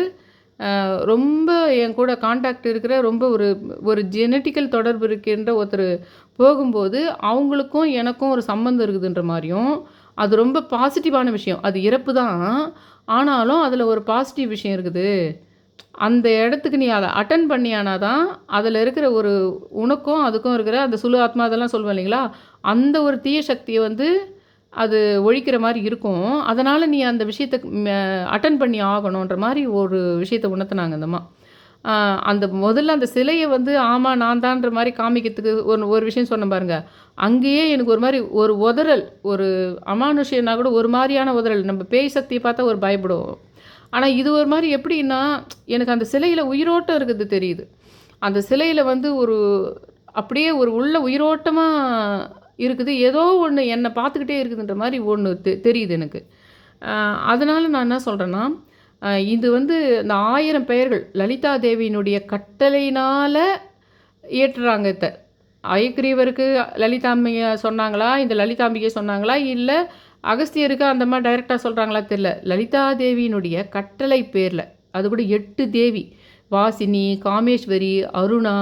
ரொம்ப என் கூட காண்டாக்ட் இருக்கிற ரொம்ப ஒரு ஒரு ஜெனட்டிக்கல் தொடர்பு இருக்கின்ற ஒருத்தர் போகும்போது அவங்களுக்கும் எனக்கும் ஒரு சம்மந்தம் இருக்குதுன்ற மாதிரியும் அது ரொம்ப பாசிட்டிவான விஷயம். அது இறப்பு தான். ஆனாலும் அதில் ஒரு பாசிட்டிவ் விஷயம் இருக்குது. அந்த இடத்துக்கு நீ அதை அட்டன் பண்ணியானா தான் அதில் இருக்கிற ஒரு உனக்கும் அதுக்கும் இருக்கிற அந்த சுழு ஆத்மா அதெல்லாம் சொல்லுவேன் இல்லைங்களா? அந்த ஒரு தீய சக்தியை வந்து அது ஒழிக்கிற மாதிரி இருக்கும். அதனால் நீ அந்த விஷயத்தை அட்டன் பண்ணி ஆகணுன்ற மாதிரி ஒரு விஷயத்தை உணர்த்தினாங்க அந்தம்மா அந்த முதல்ல அந்த சிலையை வந்து ஆமாம் நான் தான்ற மாதிரி காமிக்கிறதுக்கு ஒரு ஒரு விஷயம் சொன்ன பாருங்க. அங்கேயே எனக்கு ஒரு மாதிரி ஒரு உதறல் ஒரு அமானுஷியனா கூட ஒரு மாதிரியான உதறல். நம்ம பேய் சக்தியை பார்த்தா ஒரு பயப்படுவோம். ஆனால் இது ஒரு மாதிரி எப்படின்னா எனக்கு அந்த சிலையில் உயிரோட்டம் இருக்குது தெரியுது. அந்த சிலையில் வந்து ஒரு அப்படியே ஒரு உள்ள உயிரோட்டமாக இருக்குது. ஏதோ ஒன்று என்னை பார்த்துக்கிட்டே இருக்குதுன்ற மாதிரி ஒன்று தெ தெரியுது எனக்கு. அதனால் நான் என்ன சொல்கிறேன்னா இது வந்து இந்த ஆயிரம் பெயர்கள் லலிதா தேவியினுடைய கட்டளையினால் ஏற்றுறாங்க இதை. ஐக்ரீவருக்கு லலிதாம்பிகை சொன்னாங்களா? இந்த லலிதாம்பிகை சொன்னாங்களா? இல்லை அகஸ்தியருக்கு அந்த மாதிரி டைரெக்டாக சொல்கிறாங்களா தெரில லலிதா தேவியினுடைய கட்டளை பேரில் அது கூட எட்டு தேவி. வாசினி காமேஸ்வரி அருணா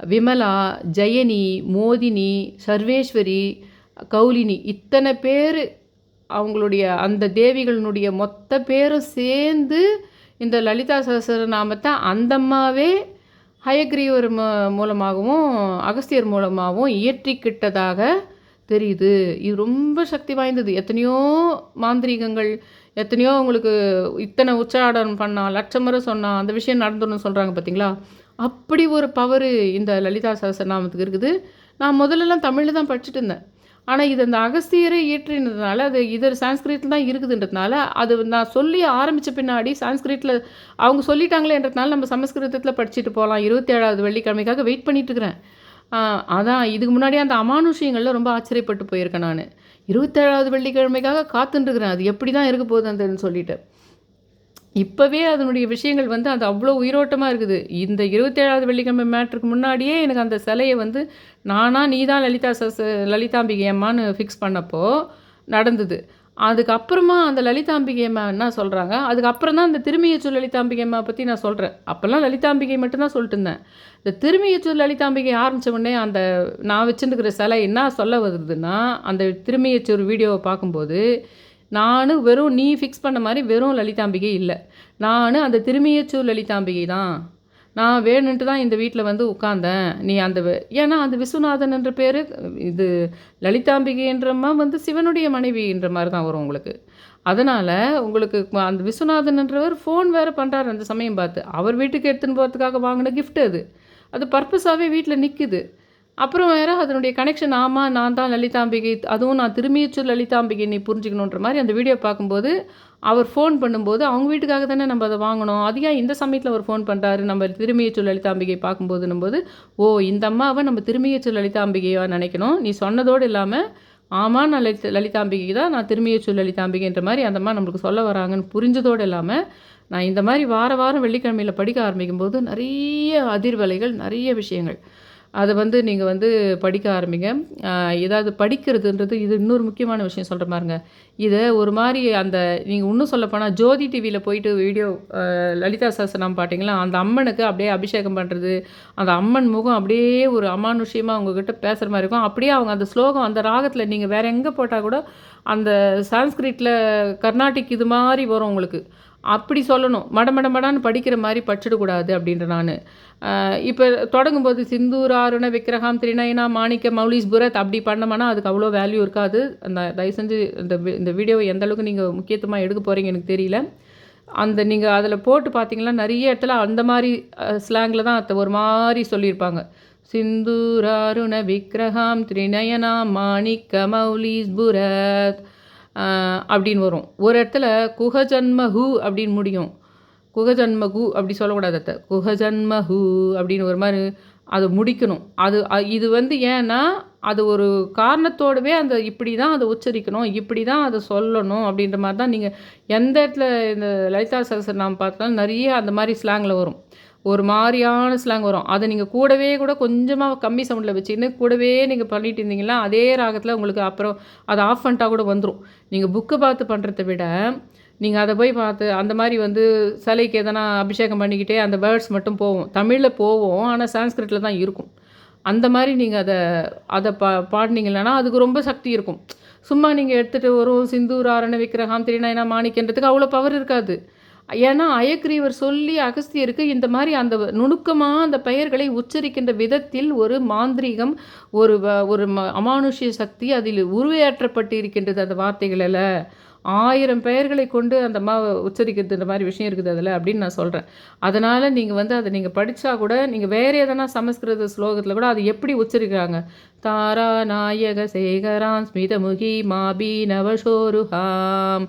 விமலா ஜெயனி மோதினி சர்வேஸ்வரி கௌலினி இத்தனை பேர் அவங்களுடைய அந்த தேவிகளினுடைய மொத்த பேரும் சேர்ந்து இந்த லலிதா சஹஸ்ரநாமத்தை அந்தம்மாவே ஹயக்ரீவர் மூலமாகவும் அகஸ்தியர் மூலமாகவும் இயற்றிக்கிட்டதாக தெரியுது. இது ரொம்ப சக்தி வாய்ந்தது. எத்தனையோ மாந்திரீகங்கள் எத்தனையோ உங்களுக்கு இத்தனை உச்சாடனம் பண்ணால் லட்சம் முறை சொன்னால் அந்த விஷயம் நடந்துடணும்னு சொல்கிறாங்க பார்த்தீங்களா அப்படி ஒரு பவர் இந்த லலிதா சகசரநாமத்துக்கு இருக்குது. நான் முதல்லலாம் தமிழில் தான் படிச்சுட்டு இருந்தேன். ஆனால் இது அந்த அகஸ்தியரை இயற்றினதுனால அது இதர் சான்ஸ்கிரிட்டில் தான் இருக்குதுன்றதுனால அது நான் சொல்லி ஆரம்பித்த பின்னாடி சான்ஸ்கிரிட்டில் அவங்க சொல்லிட்டாங்களேன்றதுனால நம்ம சமஸ்கிருதத்தில் படிச்சுட்டு போகலாம் இருபத்தேழாவது வெள்ளிக்கிழமைக்காக வெயிட் பண்ணிட்டுருக்கிறேன் அதான் இதுக்கு முன்னாடியே அந்த அமானுஷியங்களில் ரொம்ப ஆச்சரியப்பட்டு போயிருக்கேன் நான். இருபத்தேழாவது வெள்ளிக்கிழமைக்காக காத்துட்டுருக்குறேன் அது எப்படி தான் இருக்க போகுது அந்தன்னு சொல்லிட்டு. இப்போவே அதனுடைய விஷயங்கள் வந்து அது அவ்வளோ உயிரோட்டமாக இருக்குது. இந்த இருபத்தேழாவது வெள்ளிக்கிழமை மேட்ருக்கு முன்னாடியே எனக்கு அந்த சிலையை வந்து நானாக நீ தான் லலிதா சஸ் லலிதாம்பிகை அம்மான்னு ஃபிக்ஸ் பண்ணப்போ நடந்தது. அதுக்கப்புறமா அந்த லலிதாம்பிகை அம்மா என்ன சொல்கிறாங்க அதுக்கப்புறம் தான் அந்த திருமியச்சூர் லலிதாம்பிகை அம்மா பற்றி நான் சொல்கிறேன் அப்போல்லாம் லலிதாம்பிகை மட்டும்தான் சொல்லிட்டு இருந்தேன். இந்த திருமியச்சூர் லலிதாம்பிகை ஆரம்பித்த உடனே அந்த நான் வச்சுருக்கிற சிலை என்ன சொல்ல வருதுன்னா அந்த திருமியச்சூர் வீடியோவை பார்க்கும்போது நான் வெறும் நீ ஃபிக்ஸ் பண்ண மாதிரி வெறும் லலிதாம்பிகை இல்லை. நான் அந்த திருமியச்சூர் லலிதாம்பிகை தான். நான் வேணுன்ட்டு தான் இந்த வீட்டில் வந்து உட்காந்தேன் நீ அந்த ஏன்னா அந்த விஸ்வநாதன் என்ற பேர் இது லலிதாம்பிகைன்றம்மா வந்து சிவனுடைய மனைவின்ற மாதிரி தான் வரும் உங்களுக்கு. அதனால் உங்களுக்கு அந்த விஸ்வநாதன்ன்றவர் ஃபோன் வேறு பண்ணுறாரு அந்த சமயம் பார்த்து. அவர் வீட்டுக்கு எடுத்துன்னு போகிறதுக்காக வாங்கின கிஃப்ட் அது. அது பர்பஸாகவே வீட்டில் நிற்குது அப்புறம் வேறு அதனுடைய கனெக்ஷன் ஆமாம் நான் தான் லலிதாம்பிகை அதுவும் நான் திருமியச்சூர் லலிதாம்பிகை நீ புரிஞ்சுக்கணுன்ற மாதிரி அந்த வீடியோ பார்க்கும்போது அவர் ஃபோன் பண்ணும்போது அவங்க வீட்டுக்காக தானே நம்ம அதை வாங்கணும். அது ஏன் இந்த சமயத்தில் அவர் ஃபோன் பண்ணுறாரு நம்ம திருமியச்சூர் லலிதாம்பிகை பார்க்கும்போதுன்னும் போது ஓ இந்த அம்மாவை நம்ம திருமியச்சூர் லலிதாம்பிகையாக நினைக்கணும்? நீ சொன்னதோடு இல்லாமல் ஆமாம் நான் லலித லலிதாம்பிகை தான் நான் திருமியச்சூர் லலிதாம்பிகைன்ற மாதிரி அந்த அம்மா நம்மளுக்கு சொல்ல வராங்கன்னு புரிஞ்சதோடு இல்லாமல் நான் இந்த மாதிரி வார வாரம் வெள்ளிக்கிழமையில் படிக்க ஆரம்பிக்கும்போது நிறைய அதிர்வலைகள் நிறைய விஷயங்கள். அதை வந்து நீங்கள் வந்து படிக்க ஆரம்பிங்க. ஏதாவது படிக்கிறதுன்றது இது இன்னொரு முக்கியமான விஷயம் சொல்கிற மாதிரிங்க இதை ஒரு மாதிரி அந்த நீங்கள் இன்னும் சொல்லப்போனால் ஜோதி டிவியில் போயிட்டு வீடியோ லலிதா சாஸ்திரம் பார்த்தீங்களா அந்த அம்மனுக்கு அப்படியே அபிஷேகம் பண்ணுறது அந்த அம்மன் முகம் அப்படியே ஒரு அமானுஷ்யமாக அவங்கக்கிட்ட பேசுகிற மாதிரி இருக்கும். அப்படியே அவங்க அந்த ஸ்லோகம் அந்த ராகத்தில் நீங்கள் வேறு எங்கே போட்டால் கூட அந்த சான்ஸ்கிரிட்டில் கர்நாடிக் இது மாதிரி வரும் உங்களுக்கு. அப்படி சொல்லணும். மட மடான்னு படிக்கிற மாதிரி படிச்சிடக்கூடாது அப்படின்ற நான். இப்போ தொடங்கும்போது சிந்தூராருண விக்கிரகாம் திரிநயனா மாணிக்க மௌலிஸ் புரத் அப்படி பண்ணோம்னா அதுக்கு அவ்வளோ வேல்யூ இருக்காது. அந்த தயவு செஞ்சு இந்த இந்த வீடியோவை எந்த அளவுக்கு நீங்கள் முக்கியத்துவமாக எடுக்க போகிறீங்க எனக்கு தெரியல. அந்த நீங்கள் அதில் போட்டு பார்த்தீங்கன்னா நிறைய இடத்துல அந்த மாதிரி ஸ்லாங்கில் தான் அதை ஒரு மாதிரி சொல்லியிருப்பாங்க. சிந்தூராருண விக்கிரகாம் திரிநயனா மாணிக்க மௌலிஸ் புரத் அப்படின்னு வரும். ஒரு இடத்துல குஹஜன்மஹு அப்படின்னு முடியும். குகஜன்மகு அப்படி சொல்லக்கூடாது அத்தை. குகஜன்மஹு அப்படின்னு ஒரு மாதிரி அதை முடிக்கணும். அது இது வந்து ஏன்னா அது ஒரு காரணத்தோடவே அந்த இப்படி தான் அதை உச்சரிக்கணும் இப்படி தான் அதை சொல்லணும் அப்படின்ற மாதிரி தான் நீங்கள் எந்த இடத்துல இந்த லலிதா சகசர் நாம் பார்த்தாலும் நிறைய அந்த மாதிரி ஸ்லாங்கில் வரும். ஒரு மாதிரியான ஸ்லாங் வரும். அதை நீங்கள் கூடவே கூட கொஞ்சமாக கம்மி சவுண்டில் வச்சுக்கின்னு கூடவே நீங்கள் பண்ணிட்டு இருந்தீங்கன்னா அதே ராகத்தில் உங்களுக்கு அப்புறம் அதை ஆஃப் பண்ணிட்டா கூட வந்துடும் நீங்கள் புக்கு பார்த்து பண்ணுறத விட நீங்கள் அதை போய் பார்த்து அந்த மாதிரி வந்து சிலைக்கு எதனா அபிஷேகம் பண்ணிக்கிட்டே அந்த வேர்ட்ஸ் மட்டும் போவோம் தமிழில் போவோம் ஆனால் சான்ஸ்கிரிட்டில் தான் இருக்கும். அந்த மாதிரி நீங்கள் அதை அதை பா பாடினீங்கன்னா அதுக்கு ரொம்ப சக்தி இருக்கும். சும்மா நீங்கள் எடுத்துகிட்டு வரும் சிந்தூர் ஆரண விக்கிரகாம் திருநாயனா மாணிக்கன்றதுக்கு அவ்வளோ பவர் இருக்காது. ஏன்னா அயக்ரீவர் சொல்லி அகஸ்தியருக்கு இந்த மாதிரி அந்த நுணுக்கமாக அந்த பெயர்களை உச்சரிக்கின்ற விதத்தில் ஒரு மாந்திரீகம் ஒரு ஒரு அமானுஷ்ய சக்தி அதில் உருவேற்றப்பட்டு இருக்கின்றது அந்த வார்த்தைகளில். ஆயிரம் பெயர்களை கொண்டு அந்த மா உச்சரிக்கிறதுன்ற மாதிரி விஷயம் இருக்குது அதில் அப்படின்னு நான் சொல்கிறேன் அதனால் நீங்கள் வந்து அதை நீங்கள் படித்தா கூட நீங்கள் வேறு எதனா சமஸ்கிருத ஸ்லோகத்தில் கூட அது எப்படி உச்சரிக்கிறாங்க? தாரா நாயக சேகரான் ஸ்மிதமுகி மாபி நவசோருஹாம்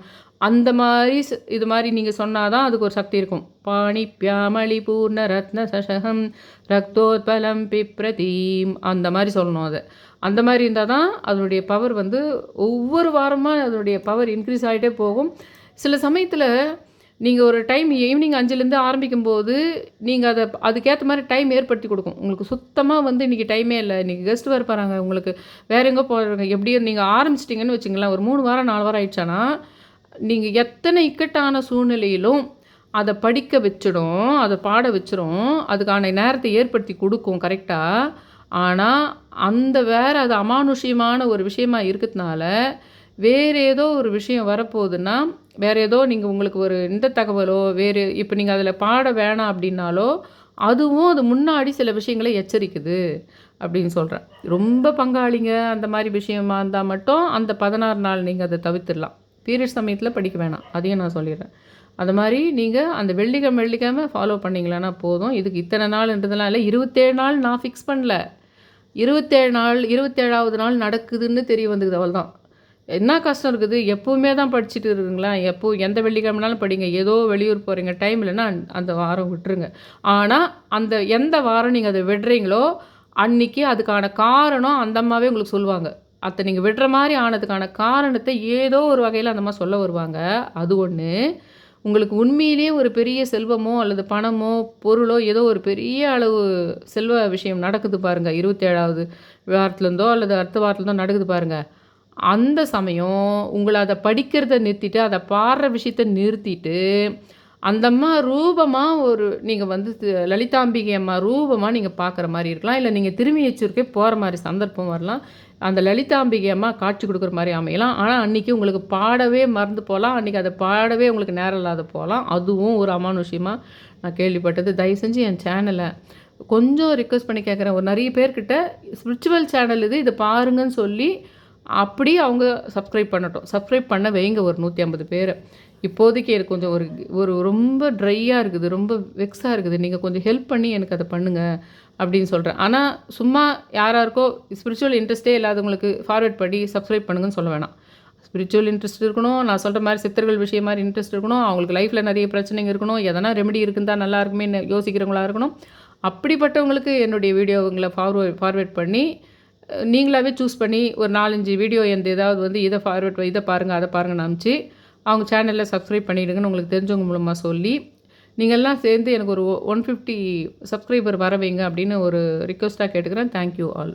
அந்த மாதிரி இது மாதிரி நீங்கள் சொன்னால் தான் அதுக்கு ஒரு சக்தி இருக்கும். பாணி பியாமளி பூர்ண ரத்ன சசகம் ரக்தோத்பலம் பிப்ரதீம் அந்த மாதிரி சொல்லணும் அதை. அந்த மாதிரி இருந்தால் தான் அதனுடைய பவர் வந்து ஒவ்வொரு வாரமாக அதனுடைய பவர் இன்க்ரீஸ் ஆகிட்டே போகும். சில சமயத்தில் நீங்கள் ஒரு டைம் ஈவினிங் அஞ்சுலேருந்து ஆரம்பிக்கும்போது நீங்கள் அதை அதுக்கேற்ற மாதிரி டைம் ஏற்படுத்தி கொடுக்கும். உங்களுக்கு சுத்தமாக வந்து இன்றைக்கி டைமே இல்லை. இன்றைக்கி கெஸ்ட் வர போகிறாங்க உங்களுக்கு வேற எங்கே போகிறாங்க எப்படியும் நீங்கள் ஆரம்பிச்சிட்டிங்கன்னு வச்சுங்களேன் ஒரு மூணு வாரம் நாலு வாரம் ஆயிடுச்சானா நீங்கள் எத்தனை இக்கட்டான சூழ்நிலையிலும் அதை படிக்க வச்சிடும் அதை பாட வச்சிடும் அதுக்கான நேரத்தை ஏற்படுத்தி கொடுக்கும் கரெக்டாக ஆனால் அந்த வேற அது அமானுஷ்யமான ஒரு விஷயமா இருக்கிறதுனால வேறு ஏதோ ஒரு விஷயம் வரப்போகுதுன்னா வேறு ஏதோ நீங்கள் உங்களுக்கு ஒரு இந்த தகவலோ வேறு இப்போ நீங்கள் அதில் பாட வேணாம் அப்படின்னாலோ அதுவும் அது முன்னாடி சில விஷயங்களை எச்சரிக்குது அப்படின்னு சொல்கிறேன் ரொம்ப பங்காளிங்க அந்த மாதிரி விஷயமா இருந்தால் மட்டும் அந்த பதினாறு நாள் நீங்கள் அதை தவிர்த்துடலாம். பீரியட் சமயத்தில் படிக்க வேணாம். அதையும் நான் சொல்லிடுறேன். அது மாதிரி நீங்கள் அந்த வெள்ளிக்கிழமை வெள்ளிக்கிழமை ஃபாலோ பண்ணிங்களேன்னா போதும். இதுக்கு இத்தனை நாள்ன்றதெல்லாம் இல்லை இருபத்தேழு நாள் நான் ஃபிக்ஸ் பண்ணல. இருபத்தேழு நாள் இருபத்தேழாவது நாள் நடக்குதுன்னு தெரிய வந்தது அவள் தான் என்ன கஷ்டம் இருக்குது? எப்போவுமே தான் படிச்சுட்டு இருக்குங்களா? எப்போ எந்த வெள்ளிக்கிழமைனாலும் படிங்க. ஏதோ வெளியூர் போகிறீங்க டைம் இல்லைன்னா அந்த- அந்த வாரம் விட்டுருங்க. ஆனால் அந்த எந்த வாரம் நீங்கள் அதை விடுறீங்களோ அன்னைக்கு அதுக்கான காரணம் அந்த அம்மாவே உங்களுக்கு சொல்லுவாங்க. அதை நீங்கள் விடுற மாதிரி ஆனதுக்கான காரணத்தை ஏதோ ஒரு வகையில் அந்த மாதிரி சொல்ல வருவாங்க. அது ஒன்று உங்களுக்கு உண்மையிலேயே ஒரு பெரிய செல்வமோ அல்லது பணமோ பொருளோ ஏதோ ஒரு பெரிய அளவு செல்வ விஷயம் நடக்குது பாருங்கள் இருபத்தேழாவது வாரத்துலேருந்தோ அல்லது அடுத்த வாரத்துலேருந்தோ நடக்குது பாருங்கள் அந்த சமயம் உங்களை அதை படிக்கிறத நிறுத்திட்டு அதை பாடுற விஷயத்த நிறுத்திட்டு அந்தம்மா ரூபமாக ஒரு நீங்கள் வந்து லலிதாம்பிகை அம்மா ரூபமாக நீங்கள் பார்க்குற மாதிரி இருக்கலாம். இல்லை நீங்கள் திரும்பி வச்சுருக்கே போகிற மாதிரி சந்தர்ப்பம் வரலாம். அந்த லலிதாம்பிகை அம்மா காட்சி கொடுக்குற மாதிரி அமையலாம். ஆனால் அன்றைக்கி உங்களுக்கு பாடவே மறந்து போகலாம். அன்றைக்கி அதை பாடவே உங்களுக்கு நேரம் இல்லாத போகலாம். அதுவும் ஒரு அமானுஷ்யமாக நான் கேள்விப்பட்டது. தயவு செஞ்சு என் சேனலை கொஞ்சம் ரிக்வெஸ்ட் பண்ணி கேட்குறேன் ஒரு நிறைய பேர்கிட்ட ஸ்பிரிச்சுவல் சேனல் இது இதை பாருங்கன்னு சொல்லி அப்படி அவங்க சப்ஸ்கிரைப் பண்ணட்டும். சப்ஸ்கிரைப் பண்ண வைங்க ஒரு நூற்றி ஐம்பது பேர். இப்போதைக்கு எனக்கு கொஞ்சம் ஒரு ஒரு ரொம்ப ட்ரையாக இருக்குது. ரொம்ப வெக்ஸாக இருக்குது. நீங்கள் கொஞ்சம் ஹெல்ப் பண்ணி எனக்கு அதை பண்ணுங்கள் அப்படின்னு சொல்கிறேன் ஆனால் சும்மா யாராருக்கோ ஸ்பிரிச்சுவல் இன்ட்ரெஸ்ட்டே இல்லாதவங்களுக்கு ஃபார்வர்ட் பண்ணி சப்ஸ்கிரைப் பண்ணுங்கன்னு சொல்ல வேணாம். ஸ்பிரிச்சுவல் இன்ட்ரெஸ்ட் இருக்கணும் நான் சொல்கிற மாதிரி சித்தர்கள் விஷயம் மாதிரி இன்ட்ரெஸ்ட் இருக்கணும் அவங்களுக்கு லைஃப்பில் நிறைய பிரச்சனைங்க இருக்கணும் எதனா ரெமெடி இருக்குந்தா நல்லா இருக்குமே யோசிக்கிறவங்களா இருக்கணும். அப்படிப்பட்டவங்களுக்கு என்னுடைய வீடியோங்களை ஃபார்வர்ட் ஃபார்வேர்ட் பண்ணி நீங்களாகவே நீங்களாவே சூஸ் பண்ணி ஒரு நாலஞ்சு வீடியோ எந்த ஏதாவது வந்து இதை ஃபார்வேர்ட் இதை பாருங்கள் அதை பாருங்கன்னு அனுப்பிச்சு அவங்க சேனலில் சப்ஸ்கிரைப் பண்ணிவிடுங்கன்னு உங்களுக்கு தெரிஞ்சவங்க மூலமாக சொல்லி நீங்கள்லாம் சேர்ந்து எனக்கு ஒரு ஒன் ஃபிஃப்டி சப்ஸ்கிரைபர் வர வைங்க அப்படின்னு ஒரு ரிக்வெஸ்ட்டாக கேட்டுக்கிறேன். Thank you all